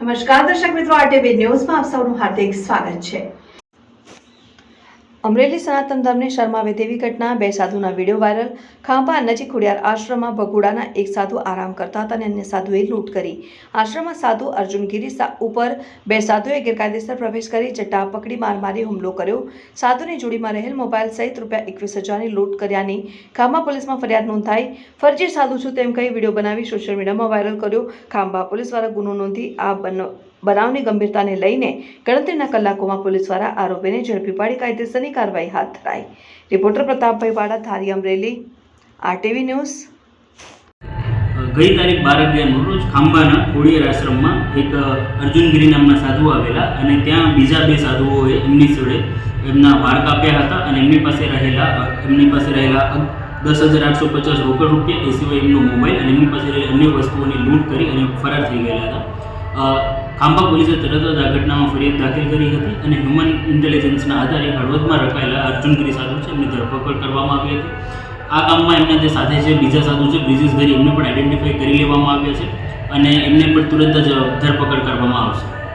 નમસ્કાર દર્શક મિત્રો આરટીવી ન્યૂઝમાં આપ સૌનું હાર્દિક સ્વાગત છે. અમરેલી સનાતન ધર્મની શરમાવે તેવી ઘટના, બે સાધુના વીડિયો વાયરલ, ખાંભા નજીક ખોડિયાર આશ્રમમાં ભગુડાના એક સાધુ આરામ કરતા હતા અને અન્ય સાધુએ લૂંટ કરી. આશ્રમમાં સાધુ અર્જુન ગિરી સા- ઉપર બે સાધુએ ગેરકાયદેસર પ્રવેશ કરી, ચટ્ટા પકડી માર મારી હુમલો કર્યો. સાધુની જોડીમાં રહેલ મોબાઈલ સહિત રૂપિયા એકવીસ હજારની લૂંટ કર્યાની ખાંભા પોલીસમાં ફરિયાદ નોંધાઈ. ફરજી સાધુ છું તેમ કહી વીડિયો બનાવી સોશિયલ મીડિયામાં વાયરલ કર્યો. ખાંભા પોલીસ દ્વારા ગુનો નોંધી આ બન- બનાવની ગંભીરતાને લઈને ગણતરીના કલાકોમાં પોલીસ દ્વારા આરોપીને ઝડપી પાડી કાયદેસરની કાર્યવાહી હાથ ધરાઈ. રિપોર્ટર પ્રતાપભાઈ વાડા, ધારી અમરેલી, આરટીવી ન્યૂઝ. ગઈ તારીખ બાર અગિયારનો રોજ ખાંભાના ખોડિયાર આશ્રમમાં એક અર્જુનગીરી નામના સાધુ આવેલા અને ત્યાં બીજા બે સાધુઓએ એમની જોડે એમના વાળ કાપ્યા હતા અને એમની પાસે રહેલા એમની પાસે રહેલા દસ હજાર આઠસો પચાસ રોકડ રૂપિયા એ સિવાય એમનો મોબાઈલ અને એમની પાસે રહેલી અન્ય વસ્તુઓની લૂંટ કરી અને ફરાર થઈ ગયેલા હતા. ખાંભા પોલીસે તરત જ આ ઘટનામાં ફરિયાદ દાખલ કરી હતી અને હ્યુમન ઇન્ટેલિજન્સના આધારે હળવદમાં રખાયેલા અર્જુનગીરી સાધુ છે, એમની ધરપકડ કરવામાં આવી હતી. આ કામમાં એમના જે સાથે છે, બીજા સાધુ છે, બ્રિજેશ ગરી, એમને પણ આઈડેન્ટિફાઈ કરી લેવામાં આવ્યા છે અને એમને પણ તુરંત જ ધરપકડ કરવામાં આવશે.